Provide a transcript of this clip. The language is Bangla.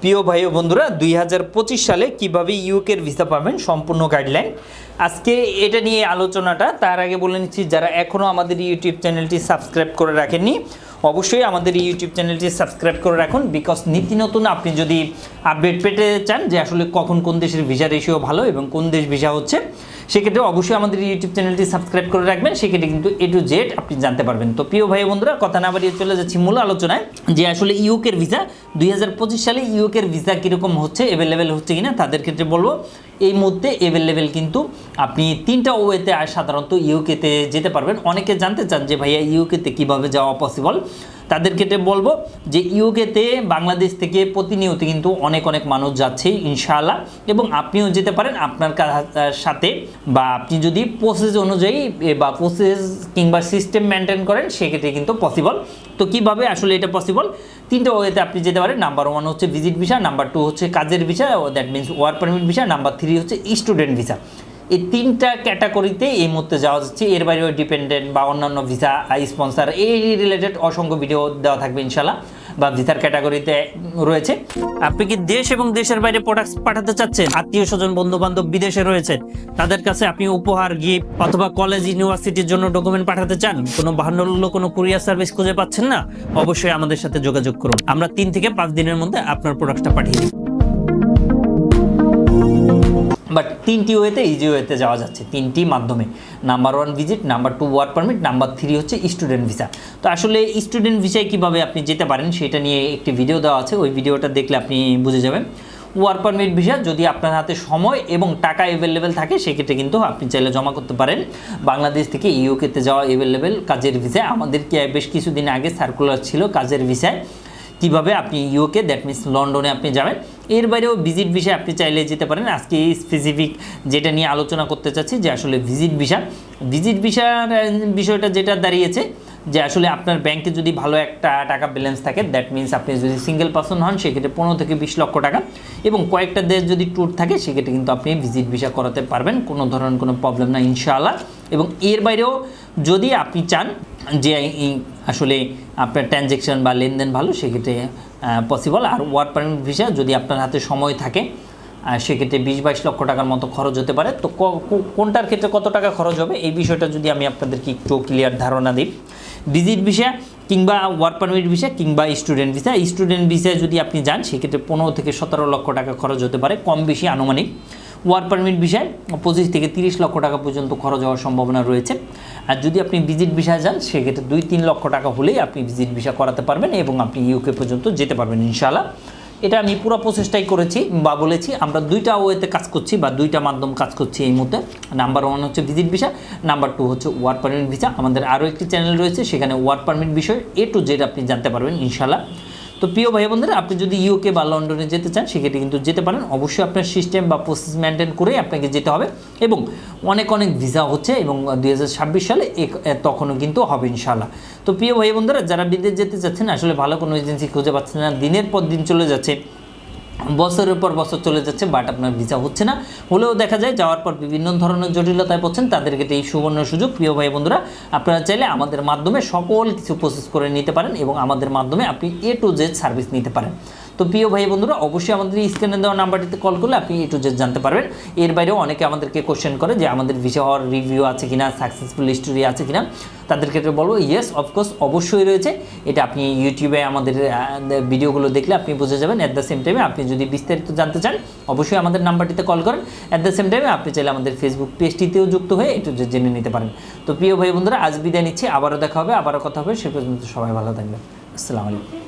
প্রিয় ভাই ও বন্ধুরা, দুই হাজার পঁচিশ সালে কীভাবে ইউকের ভিসা পাবেন সম্পূর্ণ গাইডলাইন আজকে এটা নিয়ে আলোচনাটা, তার আগে বলে নিচ্ছি, যারা এখনও আমাদের ইউটিউব চ্যানেলটি সাবস্ক্রাইব করে রাখেননি, অবশ্যই আমাদের ইউটিউব চ্যানেলটি সাবস্ক্রাইব করে রাখুন বিকজ নীতি নতুন আপনি যদি আপডেট পেতে চান যে আসলে কখন কোন দেশের ভিসা রেশিও ভালো এবং কোন দেশ ভিসা হচ্ছে সেক্ষেত্রে অবশ্যই আমাদের ইউটিউব চ্যানেলটি সাবস্ক্রাইব করে রাখবেন। সেক্ষেত্রে কিন্তু এ টু জেড আপনি জানতে পারবেন। তো প্রিয় ভাই বন্ধুরা, কথা না বাড়িয়ে চলে যাচ্ছি মূল আলোচনায়, যে আসলে ইউকের ভিসা দুই হাজার পঁচিশ সালে ইউকের ভিসা কীরকম হচ্ছে অ্যাভেলেবেল হচ্ছে কিনা, তাদের ক্ষেত্রে বলব, এই মুহূর্তে অ্যাভেলেবেল কিন্তু আপনি তিনটা ওয়েতে সাধারণত ইউকেতে যেতে পারবেন। অনেকে জানতে চান যে ভাইয়া ইউকেতে কীভাবে যাওয়া পসিবল তাদের ক্ষেত্রে বলব যে ইউকেতে বাংলাদেশ থেকে প্রতিনিয়ত কিন্তু অনেক অনেক মানুষ যাচ্ছে, ইনশাআল্লাহ। এবং আপনিও যেতে পারেন আপনার সাথে বা আপনি যদি প্রসেস অনুযায়ী বা প্রসেস কিংবা সিস্টেম মেনটেন করেন, সেক্ষেত্রে কিন্তু পসিবল তো কীভাবে আসলে এটা পসিবল তিনটা ওয়েতে আপনি যেতে পারেন। নাম্বার ওয়ান হচ্ছে ভিজিট ভিসা নাম্বার টু হচ্ছে কাজের visa that means work permit visa number three হচ্ছে স্টুডেন্ট ভিসা এই তিনটা ক্যাটাগরিতে এই মুহূর্তে যাওয়া যাচ্ছে। এর বাইরেও ডিপেন্ডেন্ট বা অন্যান্য ভিসা স্পন্সার এই রিলেটেড অসংখ্য ভিডিও দেওয়া থাকবে ইনশাল্লাহ বা ভিসার ক্যাটাগরিতে রয়েছে। আপনি কি দেশ এবং দেশের বাইরে প্রোডাক্টস পাঠাতে চাচ্ছেন? আত্মীয় স্বজন বন্ধু বান্ধব বিদেশে রয়েছে তাদের কাছে আপনি উপহার গিফট অথবা কলেজ ইউনিভার্সিটির জন্য ডকুমেন্ট পাঠাতে চান? কোনো বাহান্ন কোনো কুরিয়ার সার্ভিস খুঁজে পাচ্ছেন না? অবশ্যই আমাদের সাথে যোগাযোগ করুন। আমরা তিন থেকে পাঁচ দিনের মধ্যে আপনার প্রোডাক্টটা পাঠিয়ে দিই। বাট তিনটি ওয়েতে ইজি ওয়েতে যাওয়া যাচ্ছে, তিনটি মাধ্যমে। Number one visit number two work permit number three হচ্ছে স্টুডেন্ট ভিসা তো আসলে স্টুডেন্ট ভিসায় কীভাবে আপনি যেতে পারেন, সেটা নিয়ে একটি ভিডিও দেওয়া আছে। ওই ভিডিওটা দেখলে আপনি বুঝে যাবেন। ওয়ার্ক পারমিট ভিসা যদি আপনার হাতে সময় এবং টাকা অ্যাভেলেবেল থাকে, সেক্ষেত্রে কিন্তু আপনি চাইলে জমা করতে পারেন। বাংলাদেশ থেকে ইউকেতে যাওয়া অ্যাভেলেবেল কাজের ভিসায় আমাদের বেশ কিছুদিন আগে সার্কুলার ছিল কাজের ভিসায় কীভাবে আপনি ইউকে দ্যাট মিনস লন্ডনে আপনি যাবেন। এর বাইরেও ভিজিট ভিসা আপনি চাইলে যেতে পারেন। আজকে এই স্পেসিফিক যেটা নিয়ে আলোচনা করতে চাচ্ছি, যে আসলে ভিজিট ভিসা ভিজিট ভিসার বিষয়টা যেটা দাঁড়িয়েছে, যে আসলে আপনার ব্যাংকে যদি ভালো একটা টাকা ব্যালেন্স থাকে দ্যাট মিনস আপনি যদি সিঙ্গেল পার্সন হন, সেক্ষেত্রে পনেরো থেকে বিশ লক্ষ টাকা এবং কয়েকটা দেশ যদি ট্যুর থাকে, সেক্ষেত্রে কিন্তু আপনি ভিজিট ভিসা করাতে পারবেন। কোনো ধরনের কোনো প্রবলেম না, ইনশাআল্লাহ। এবং এর বাইরেও যদি আপনি চান, যে আসলে আপনার ট্রানজ্যাকশন বা লেনদেন ভালো, সেক্ষেত্রে পসিবল আর ওয়ার্ক পারমিট ভিসা যদি আপনার হাতে সময় থাকে সেক্ষেত্রে বিশ বাইশ লক্ষ টাকার মতো খরচ হতে পারে। তো কোনটার ক্ষেত্রে কত টাকা খরচ হবে, এই বিষয়টা যদি আমি আপনাদেরকে একটু ক্লিয়ার ধারণা দিই। ভিজিট ভিসা কিংবা ওয়ার্ক পারমিট ভিসা কিংবা স্টুডেন্ট ভিসা স্টুডেন্ট ভিসায় যদি আপনি যান, সেক্ষেত্রে পনেরো থেকে সতেরো লক্ষ টাকা খরচ হতে পারে, কম বেশি আনুমানিক। ওয়ার্ক পারমিট ভিসায় পঁচিশ থেকে তিরিশ লক্ষ টাকা পর্যন্ত খরচ হওয়ার সম্ভাবনা রয়েছে। আর যদি আপনি ভিজিট ভিসায় যান, সেক্ষেত্রে দুই তিন লক্ষ টাকা হলেই আপনি ভিজিট ভিসা করাতে পারবেন এবং আপনি ইউকে পর্যন্ত যেতে পারবেন ইনশাআল্লাহ। এটা আমি পুরো প্রসেসটাই করেছি বা বলেছি, আমরা দুইটা ওয়েতে কাজ করছি বা দুইটা মাধ্যম কাজ করছি এই মুহূর্তে। নাম্বার ওয়ান হচ্ছে ভিজিট ভিসা নাম্বার টু হচ্ছে ওয়ার্ক পারমিট ভিসা আমাদের আরও একটি চ্যানেল রয়েছে, সেখানে ওয়ার্ক পারমিট বিষয় এ টু জেড আপনি জানতে পারবেন ইনশাআল্লাহ। তো প্রিয় ভাই বন্ধুরা আপনি যদি ইউকে বা লন্ডনে যেতে চান, সেক্ষেত্রে কিন্তু যেতে পারেন। অবশ্যই আপনার সিস্টেম বা প্রসেস মেনটেন করে আপনাকে যেতে হবে এবং অনেক অনেক ভিসা হচ্ছে এবং দুই হাজার ছাব্বিশ সালে তখনও কিন্তু হবে ইনশাল্লাহ তো প্রিয় ভাই বন্ধুরা যারা বিদেশ যেতে চাচ্ছেন, আসলে ভালো কোনো এজেন্সি খুঁজে পাচ্ছেন না। দিনের পর দিন চলে যাচ্ছে। বছরের পর বছর চলে যাচ্ছে বাট আপনার ভিসা হচ্ছে না। হলেও দেখা যায়, যাওয়ার পর বিভিন্ন ধরনের জটিলতায় পড়ছেন তাদেরকে এই সুবর্ণ সুযোগ। প্রিয় ভাই বন্ধুরা, আপনারা চাইলে আমাদের মাধ্যমে সকল কিছু প্রসেস করে নিতে পারেন এবং আমাদের মাধ্যমে আপনি এ টু জেড সার্ভিস নিতে পারেন। তো প্রিয় ভাই বন্ধুরা, অবশ্যই আমাদের স্ক্রিনে দেওয়া নাম্বারটিতে কল করলে আপনি এ টু জেড জানতে পারবেন। এর বাইরেও অনেকে আমাদেরকে কোশ্চেন করে যে আমাদের ভিসা হওয়ার রিভিউ আছে কিনা সাকসেসফুল হিস্টোরি আছে কিনা। তাদের ক্ষেত্রে বলব ইয়েস অফকোর্স অবশ্যই রয়েছে। এটা আপনি ইউটিউবে আমাদের ভিডিওগুলো দেখলে আপনি বুঝে যাবেন। অ্যাট দ্য সেম টাইমে আপনি যদি বিস্তারিত জানতে চান, অবশ্যই আমাদের নাম্বারটিতে কল করেন। অ্যাট দ্য সেম টাইমে আপনি চাইলে আমাদের ফেসবুক পেজটিতেও যুক্ত হয়ে একটু জেনে নিতে পারেন। তো প্রিয় ভাই বন্ধুরা, আজ বিদায় নিচ্ছি। আবারও দেখা হবে, আবারও কথা হবে। সে পর্যন্ত সবাই ভালো থাকবেন। আসসালামু আলাইকুম।